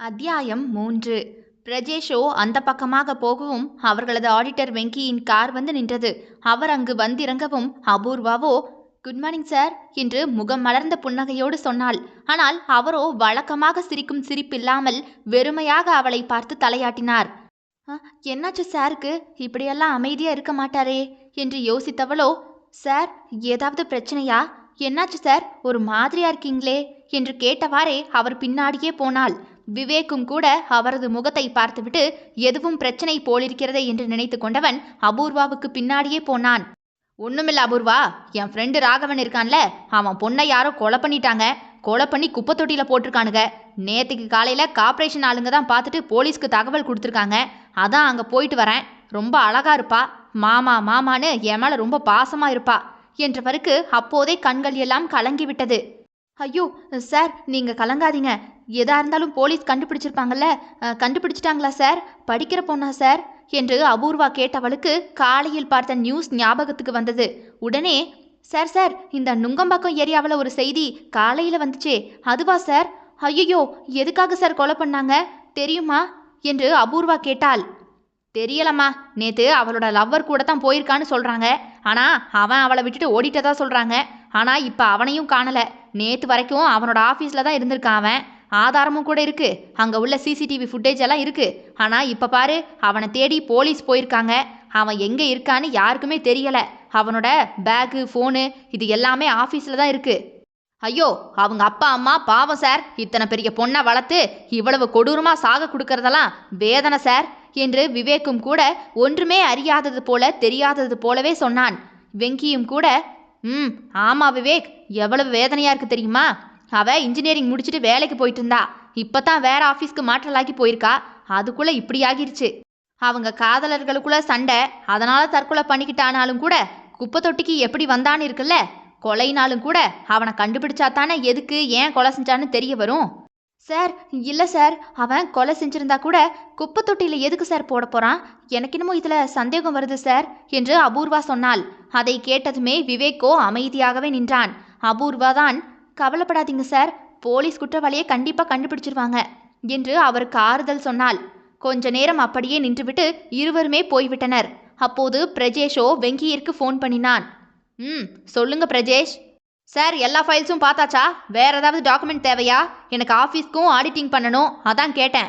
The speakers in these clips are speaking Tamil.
அத்தியாயம் மூன்று. பிரஜேஷோ அந்த பக்கமாக போகவும் அவர்களது ஆடிட்டர் வெங்கியின் கார் வந்து நின்றது. அவர் அங்கு வந்திறங்கவும் அபூர்வாவோ குட் மார்னிங் சார் என்று முகம் மலர்ந்த புன்னகையோடு சொன்னாள். ஆனால் அவரோ வழக்கமாக சிரிக்கும் சிரிப்பில்லாமல் வெறுமையாக அவளை பார்த்து தலையாட்டினார். "ஆ, என்னாச்சு சாருக்கு? இப்படியெல்லாம் அமைதியா இருக்க மாட்டாரே என்று யோசித்தவளோ சார் ஏதாவது பிரச்சனையா? என்னாச்சு சார்? ஒரு மாதிரியா இருக்கீங்களே என்று கேட்டவாறே அவர் பின்னாடியே போனாள். விவேக்கும் கூட அவரது முகத்தை பார்த்துவிட்டு எதுவும் பிரச்சனை போலிருக்கிறதே என்று நினைத்து கொண்டவன் அபூர்வாவுக்கு பின்னாடியே போனான். ஒண்ணுமில்ல அபூர்வா என் ஃப்ரெண்டு ராகவன் இருக்கான்ல அவன் பொண்ணை யாரோ கொலை பண்ணிட்டாங்க. கொலை பண்ணி குப்பை தொட்டியில போட்டிருக்கானுங்க. நேத்துக்கு காலையில கார்ப்பரேஷன் ஆளுங்க தான் பார்த்துட்டு போலீஸ்க்கு தகவல் கொடுத்துருக்காங்க. அதான் அங்க போயிட்டு வரேன். ரொம்ப அழகா இருப்பா. மாமா மாமான்னு என் மேல ரொம்ப பாசமா இருப்பா. என்றவருக்கு அப்போதே கண்கள் எல்லாம் கலங்கி விட்டது. ஐயோ சார் நீங்கள் கலங்காதீங்க. எதா இருந்தாலும் போலீஸ் கண்டுபிடிச்சிருப்பாங்கல்ல. கண்டுபிடிச்சிட்டாங்களா சார்? படிக்கிற பொண்ணா சார்? என்று அபூர்வா கேட்டவளுக்கு காலையில் பார்த்த நியூஸ் ஞாபகத்துக்கு வந்தது. உடனே சார் சார் இந்த நுங்கம்பாக்கம் ஏரியாவில் ஒரு செய்தி காலையில் வந்துச்சே. அதுவா சார்? ஐயோ எதுக்காக சார் கொலை பண்ணாங்க? தெரியுமா? என்று அபூர்வா கேட்டாள். தெரியலம்மா நேற்று அவளோட லவ்வர் கூட தான் போயிருக்கான்னு சொல்கிறாங்க ஆனால் அவன் அவளை விட்டுட்டு ஓடிட்டதா சொல்கிறாங்க ஆனால் இப்போ அவனையும் காணலை. நேற்று வரைக்கும் அவனோட ஆஃபீஸில் தான் இருந்திருக்கான் அவன். ஆதாரமும் கூட இருக்குது அங்கே உள்ள சிசிடிவி ஃபுட்டேஜ் எல்லாம் இருக்குது ஆனால் இப்போ பாரு அவனை தேடி போலீஸ் போயிருக்காங்க. அவன் எங்கே இருக்கான்னு யாருக்குமே தெரியலை. அவனோட பேகு ஃபோனு இது எல்லாமே ஆஃபீஸில் தான் இருக்குது ஐயோ அவங்க அப்பா அம்மா பாவம் சார். இத்தனை பெரிய பொண்ணை வளர்த்து இவ்வளவு கொடூரமாக சாக கொடுக்கறதெல்லாம் வேதனை சார் என்று விவேக்கும் கூட ஒன்றுமே அறியாதது போல தெரியாதது போலவே சொன்னான். வெங்கியும் கூட ம் ஆமாம் விவேக். எவ்வளவு வேதனையாக இருக்குது தெரியுமா? அவள் இன்ஜினியரிங் முடிச்சுட்டு வேலைக்கு போயிட்டு இருந்தா இப்போ தான் வேற ஆஃபீஸ்க்கு மாற்றலாக்கி போயிருக்கா. அதுக்குள்ளே இப்படி ஆகிருச்சு. அவங்க காதலர்களுக்குள்ள சண்டை அதனால தற்கொலை பண்ணிக்கிட்டானாலும் கூட குப்பை தொட்டிக்கு எப்படி வந்தான்னு இருக்குல்ல? கொலைனாலும் கூட அவனை கண்டுபிடிச்சா தானே எதுக்கு ஏன் கொலை செஞ்சான்னு தெரிய வரும். சார் இல்லை சார். அவன் கொலை செஞ்சிருந்தா கூட குப்பை தொட்டியில் எதுக்கு சார் போட போகிறான் எனக்கு என்னமோ இதில் சந்தேகம் வருது சார் என்று அபூர்வா சொன்னாள். அதை கேட்டதுமே விவேக்கோ அமைதியாகவே நின்றான். அபூர்வா தான் கவலைப்படாதீங்க சார் போலீஸ் குற்றவாளியை கண்டிப்பாக கண்டுபிடிச்சிருவாங்க என்று அவருக்கு ஆறுதல் சொன்னாள். கொஞ்ச நேரம் அப்படியே நின்றுவிட்டு இருவருமே போய்விட்டனர். அப்போது பிரஜேஷோ வெங்கியிற்கு ஃபோன் பண்ணினான். ம் சொல்லுங்க பிரஜேஷ். சார் எல்லா ஃபைல்ஸும் பார்த்தாச்சா? வேறு ஏதாவது டாக்குமெண்ட் தேவையா? எனக்கு ஆஃபீஸ்க்கும் ஆடிட்டிங் பண்ணணும். அதான் கேட்டேன்.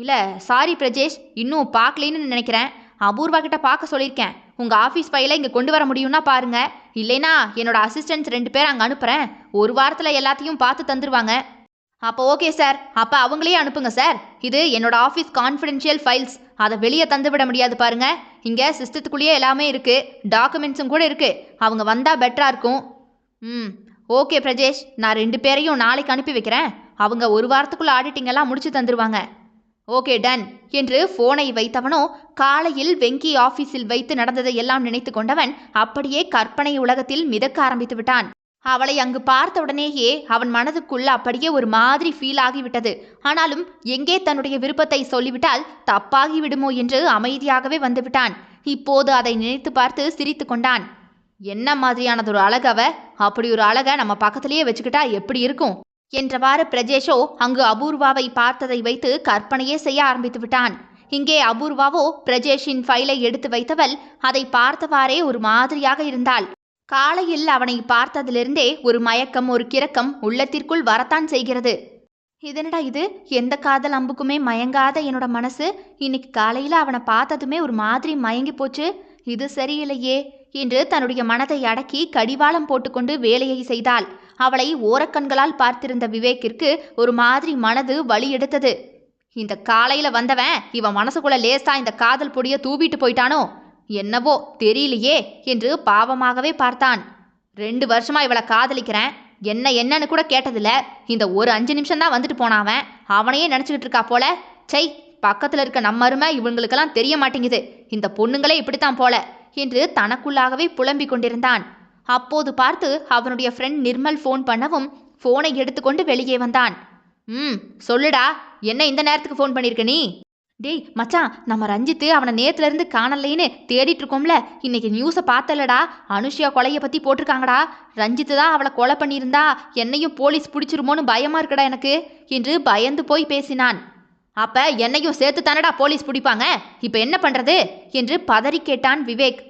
இல்லை சாரி பிரஜேஷ் இன்னும் பார்க்கலேன்னு நினைக்கிறேன். அபூர்வா கிட்ட பார்க்க சொல்லியிருக்கேன். உங்கள் ஆஃபீஸ் ஃபைலை இங்கே கொண்டு வர முடியும்னா பாருங்க. இல்லைனா என்னோட அசிஸ்டன்ட்ஸ் ரெண்டு பேர் அங்கே அனுப்புகிறேன் ஒரு வாரத்தில் எல்லாத்தையும் பார்த்து தந்துருவாங்க. அப்போ ஓகே சார். அப்போ அவங்களே அனுப்புங்க சார். இது என்னோட ஆஃபீஸ் கான்ஃபிடென்ஷியல் ஃபைல்ஸ் அதை வெளியே தந்துவிட முடியாது பாருங்க. இங்கே சிஸ்டத்துக்குள்ளேயே எல்லாமே இருக்குது டாக்குமெண்ட்ஸும் கூட இருக்குது அவங்க வந்தால் பெட்டராக இருக்கும். ம் ஓகே பிரஜேஷ் நான் ரெண்டு பேரையும் நாளைக்கு அனுப்பி வைக்கிறேன். அவங்க ஒரு வாரத்துக்குள்ள ஆடிட்டிங் எல்லாம் முடிச்சு தந்துருவாங்க. Okay done. என்று போனை வைத்தவனோ காலையில் வெங்கி ஆபீஸில் வைத்து நடந்ததை எல்லாம் நினைத்து கொண்டவன் அப்படியே கற்பனை உலகத்தில் மிதக்க ஆரம்பித்து விட்டான். அவளை அங்கு பார்த்த உடனேயே அவன் மனதுக்குள் அப்படியே ஒரு மாதிரி ஃபீல் ஆகிவிட்டது. ஆனாலும் எங்கே தன்னுடைய விருப்பத்தை சொல்லிவிட்டால் தப்பாகி விடுமோ என்று அமைதியாகவே வந்துவிட்டான் இப்போது அதை நினைத்து பார்த்து சிரித்து கொண்டான். என்ன மாதிரியானது ஒரு அழகவ அப்படி ஒரு அழகை நம்ம பக்கத்திலேயே வச்சுக்கிட்டா எப்படி இருக்கும்? என்றவாறு பிரஜேஷோ அங்கு அபூர்வாவை பார்த்ததை வைத்து கற்பனையே செய்ய ஆரம்பித்து விட்டான். இங்கே அபூர்வாவோ பிரஜேஷின் ஃபைலை எடுத்து வைத்தவள் அதை பார்த்தவாறே ஒரு மாதிரியாக இருந்தாள். காலையில் அவனை பார்த்ததிலிருந்தே ஒரு மயக்கம் ஒரு கிறக்கம் உள்ளத்திற்குள் வரத்தான் செய்கிறது. இதனடா இது? எந்த காதல் அம்புக்குமே மயங்காத என்னோட மனசு? இன்னைக்கு காலையில அவனை பார்த்ததுமே ஒரு மாதிரி மயங்கி போச்சு. இது சரியில்லையே. என்று தன்னுடைய மனதை அடக்கி கடிவாளம் போட்டுக்கொண்டு வேலையை செய்தாள். அவளை ஓரக்கண்களால் பார்த்திருந்த விவேக்கிற்கு ஒரு மாதிரி மனது வழி எடுத்தது. இந்த காலையில வந்தவன் இவன் மனசுக்குள்ள லேசா இந்த காதல் பொடிய தூவிட்டு போயிட்டானோ? என்னவோ தெரியலையே என்று பாவமாகவே பார்த்தான். ரெண்டு வருஷமா இவளை காதலிக்கிறேன். என்ன என்னன்னு கூட கேட்டதில்ல. இந்த ஒரு அஞ்சு நிமிஷம் தான் வந்துட்டு போனாவன் அவனையே நினச்சிக்கிட்டு இருக்கா போல. செய் பக்கத்தில் இருக்க நம்ம அருமை இவங்களுக்கெல்லாம் தெரிய மாட்டேங்குது. இந்த பொண்ணுங்களே இப்படித்தான் போல. என்று தனக்குள்ளாகவே புலம்பிக் கொண்டிருந்தான். அப்போது பார்த்து அவனுடைய ஃப்ரெண்ட் நிர்மல் ஃபோன் பண்ணவும் ஃபோனை எடுத்துக்கொண்டு வெளியே வந்தான். ம் சொல்லுடா என்ன இந்த நேரத்துக்கு ஃபோன் பண்ணியிருக்க நீ? டேய் மச்சான் நம்ம ரஞ்சித்து அவனை நேத்துல இருந்து காணலைன்னு தேடிட்டு இருக்கோம்ல இன்னைக்கு நியூஸை பார்த்தலடா அனுஷியா கொலையை பத்தி போட்டிருக்காங்கடா. ரஞ்சித்து தான் அவளை கொலை பண்ணியிருந்தா என்னையும் போலீஸ் பிடிச்சிருமோன்னு பயமா இருக்குடா எனக்கு என்று பயந்து போய் பேசினான். அப்ப என்னையும் சேர்த்து தானடா போலீஸ் பிடிப்பாங்க? இப்ப என்ன பண்றது? என்று பதறி கேட்டான் விவேக்.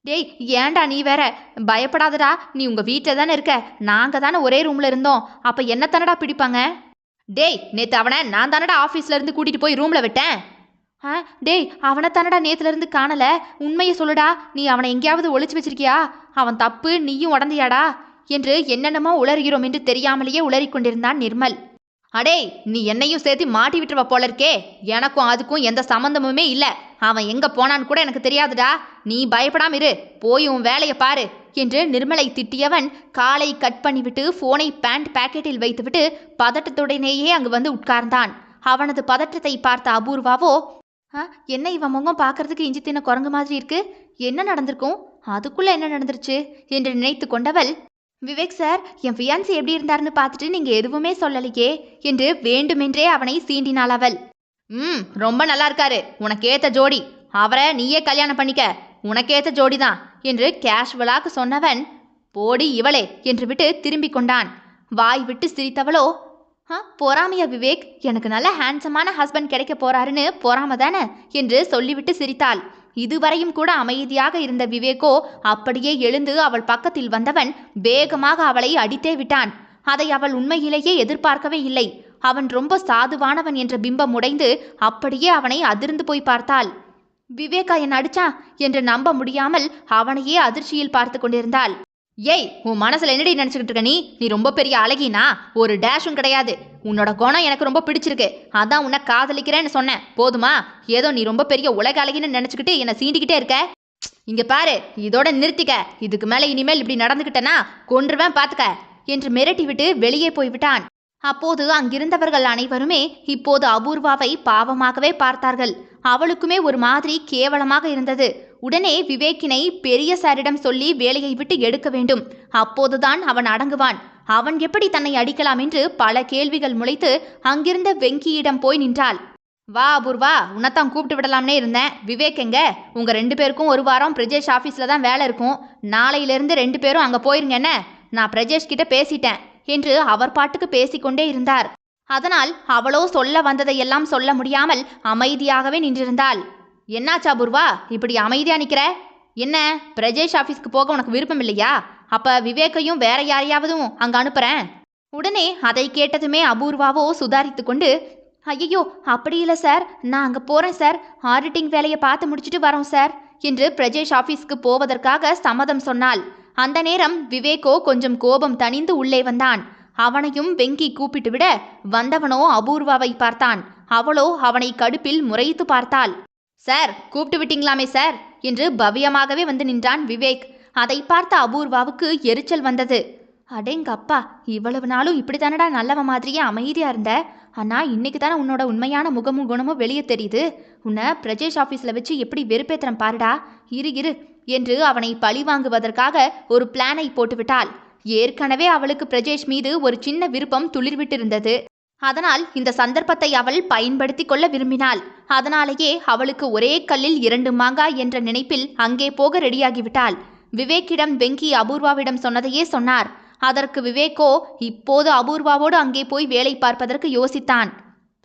டேய் ஏன்டா நீ வேற? பயப்படாதடா. நீ உங்க வீட்டில் தானே இருக்க. நாங்க தானே ஒரே ரூம்ல இருந்தோம். அப்ப என்ன தானடா பிடிப்பாங்க? டேய் நேத்து அவனை நான் தானடா ஆஃபீஸ்ல இருந்து கூட்டிட்டு போய் ரூம்ல விட்டேன். ஆ டேய் அவனை தானடா நேத்துல இருந்து காணல. உண்மையை சொல்லுடா. நீ அவனை எங்கேயாவது ஒழிச்சு வச்சிருக்கியா? அவன் தப்பு நீயும் உடந்தையாடா? என்று என்னென்னமோ உளறுகிறோம் என்று தெரியாமலேயே உளறிக்கொண்டிருந்தான் நிர்மல். அடே நீ என்னையும் சேர்த்து மாட்டி விட்டுருவ போல இருக்கே எனக்கும் அதுக்கும் எந்த சம்மந்தமுமே இல்லை. அவன் எங்க போனான்னு கூட எனக்கு தெரியாதுடா. நீ பயப்படாம இரு. போய் உன் வேலையை பாரு என்று நிர்மலை திட்டியவன் காலை கட் பண்ணிவிட்டு ஃபோனை பேண்ட் பாக்கெட்டில் வைத்துவிட்டு பதட்டத்துடனேயே அங்கு வந்து உட்கார்ந்தான். அவனது பதட்டத்தை பார்த்த அபூர்வாவோ "ஆ, என்ன இவன் முகம் பார்க்கறதுக்கு இஞ்சி தின்ன குரங்கு மாதிரி இருக்கு? என்ன நடந்திருக்கும்? அதுக்குள்ள என்ன நடந்துருச்சு? என்று நினைத்து கொண்டவள் விவேக் சார் என் ஃபியான்சி எப்படி இருந்தாருன்னு பார்த்துட்டு நீங்கள் எதுவுமே சொல்லலையே என்று வேண்டுமென்றே அவனை சீண்டினாள் அவள். ம் ரொம்ப நல்லா இருக்காரு. உனக்கேத்த ஜோடி. அவரை நீயே கல்யாணம் பண்ணிக்க. உனக்கேத்த ஜோடி தான் என்று கேஷுவலாக சொன்னவன் போடி இவளே என்று விட்டு திரும்பிக் கொண்டான். வாய் விட்டு சிரித்தவளோ ஆ பொறாமையா விவேக்? எனக்கு நல்ல ஹேண்ட்ஸமான ஹஸ்பண்ட் கிடைக்க போறாருன்னு பொறாம தானே? என்று சொல்லிவிட்டு சிரித்தாள். இதுவரையும் கூட அமைதியாக இருந்த விவேகோ அப்படியே எழுந்து அவள் பக்கத்தில் வந்தவன் வேகமாக அவளை அடித்தே விட்டான். அதை அவள் உண்மையிலேயே எதிர்பார்க்கவே இல்லை. அவன் ரொம்ப சாதுவானவன் என்ற பிம்பம் உடைந்து அப்படியே அவனை அதிர்ந்து போய் பார்த்தாள். விவேகா என் அடிச்சா என்று நம்ப முடியாமல் அவனையே அதிர்ச்சியில் பார்த்து கொண்டிருந்தாள். ஏய் உன் மனசுல என்னடி நினைச்சுக்கிட்டு இருக்க நீ? நீ ரொம்ப பெரிய அழகினா ஒரு டேஷும் கிடையாது. உன்னோட குணம் எனக்கு ரொம்ப பிடிச்சிருக்கு. அதான் உன்னை காதலிக்கிறேன்னு சொன்னேன். போதுமா? ஏதோ நீ ரொம்ப பெரிய உலக அழகின்னு நினைச்சுக்கிட்டு என்னை சீண்டிக்கிட்டே இருக்க? இங்க பாரு இதோட நிறுத்திக்க. இதுக்கு மேல இனிமேல் இப்படி நடந்துக்கிட்டனா கொன்றுவேன் பாத்துக்க. என்று மிரட்டி விட்டு வெளியே போய்விட்டான் அப்போது அங்கிருந்தவர்கள் அனைவருமே இப்போது அபூர்வாவை பாவமாகவே பார்த்தார்கள். அவளுக்குமே ஒரு மாதிரி கேவலமாக இருந்தது. உடனே விவேக்கினை பெரிய சாரிடம் சொல்லி வேலையை விட்டு எடுக்க வேண்டும். அப்போதுதான் அவன் அடங்குவான். அவன் எப்படி தன்னை அடிக்கலாம் என்று பல கேள்விகள் முளைத்து அங்கிருந்த வெங்கியிடம் போய் நின்றாள். வா அபூர்வா உன்னத்தான் கூப்பிட்டு விடலாம்னே இருந்தேன். விவேக் எங்க? உங்க ரெண்டு பேருக்கும் ஒரு வாரம் பிரஜேஷ் ஆஃபீஸில் தான் வேலை இருக்கும். நாளையிலிருந்து ரெண்டு பேரும் அங்கே போயிருங்க என்ன? நான் பிரஜேஷ் கிட்ட பேசிட்டேன் என்று அவர் பாட்டுக்கு பேசிக்கொண்டே இருந்தார். அதனால் அவளோ சொல்ல வந்ததையெல்லாம் சொல்ல முடியாமல் அமைதியாகவே நின்றிருந்தாள். என்னாச்சா பூர்வா? இப்படி அமைதியாக நிற்கிற என்ன பிரஜேஷ் ஆஃபீஸ்க்கு போக உனக்கு விருப்பம் இல்லையா? அப்போ விவேக்கையும் வேற யாரையாவதும் அங்கே அனுப்புகிறேன் உடனே அதை கேட்டதுமே அபூர்வாவோ சுதாரித்து கொண்டு ஐயோ அப்படி இல்லை சார். நான் அங்கே போகிறேன் சார். ஆடிட்டிங் வேலையை பார்த்து முடிச்சுட்டு வரோம் சார் என்று பிரஜேஷ் ஆஃபீஸ்க்கு போவதற்காக சம்மதம் சொன்னாள். அந்த நேரம் விவேக்கோ கொஞ்சம் கோபம் தணிந்து உள்ளே வந்தான். அவனையும் வெங்கி கூப்பிட்டு விட வந்தவனோ அபூர்வாவை பார்த்தான். அவளோ அவனை கடுப்பில் முறைத்து பார்த்தாள். சார் கூப்பிட்டு விட்டீங்களாமே சார்? என்று பவ்யமாகவே வந்து நின்றான் விவேக். அதை பார்த்த அபூர்வாவுக்கு எரிச்சல் வந்தது. அடேங்கப்பா இவ்வளவு நாளும் இப்படி தானடா நல்லவ மாதிரியே அமைதியா இருந்த? ஆனா இன்னைக்கு தானே உன்னோட உண்மையான முகமும் குணமும் வெளியே தெரியுது. உன்னை பிரஜேஷ் ஆஃபீஸில் வச்சு எப்படி வெறுப்பேத்திரம் பாருடா. இரு இரு என்று அவனை பழி வாங்குவதற்காக ஒரு பிளானை போட்டுவிட்டாள். ஏற்கனவே அவளுக்கு பிரஜேஷ் மீது ஒரு சின்ன விருப்பம் துளிர்விட்டிருந்தது. அதனால் இந்த சந்தர்ப்பத்தை அவள் பயன்படுத்தி கொள்ள விரும்பினாள். அதனாலேயே அவளுக்கு ஒரே கல்லில் இரண்டு மாங்காய் என்ற நினைப்பில் அங்கே போக ரெடியாகிவிட்டாள். விவேக்கிடம் வெங்கி அபூர்வாவிடம் சொன்னதையே சொன்னார். அதற்கு விவேக்கோ இப்போது அபூர்வாவோடு அங்கே போய் வேலை பார்ப்பதற்கு யோசித்தான்.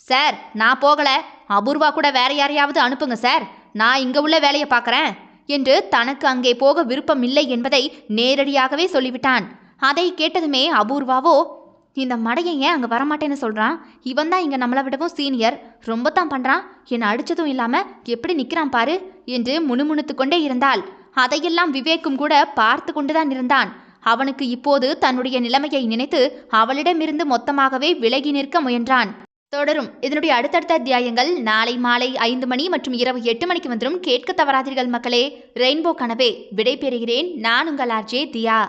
சார் நான் போகல. அபூர்வா கூட வேற யாரையாவது அனுப்புங்க சார். நான் இங்கே உள்ள வேலையை பார்க்குறேன். என்று தனக்கு அங்கே போக விருப்பம் இல்லை என்பதை நேரடியாகவே சொல்லிவிட்டான். அதை கேட்டதுமே அபூர்வாவோ இந்த மடையன் ஏன் அங்கே வரமாட்டேன்னு சொல்கிறான் இவன் தான் இங்கே நம்மளை விடவும் சீனியர் ரொம்ப தான் பண்ணுறான் என்னை அடித்ததும் இல்லாமல் எப்படி நிற்கிறான் பாரு? என்று முணுமுணுத்து கொண்டே இருந்தாள். அதையெல்லாம் விவேக்கும் கூட பார்த்து கொண்டுதான் இருந்தான். அவனுக்கு இப்போது தன்னுடைய நிலைமையை நினைத்து அவளிடமிருந்து மொத்தமாகவே விலகி நிற்க முயன்றான். தொடரும். இதனுடைய அடுத்தடுத்த அத்தியாயங்கள் நாளை மாலை ஐந்து மணி மற்றும் இரவு எட்டு மணிக்கு வந்தும் கேட்க தவறாதீர்கள் மக்களே. ரெயின்போ கனவே விடை பெறுகிறேன் நான் உங்கள் ஆர்ஜே தியா.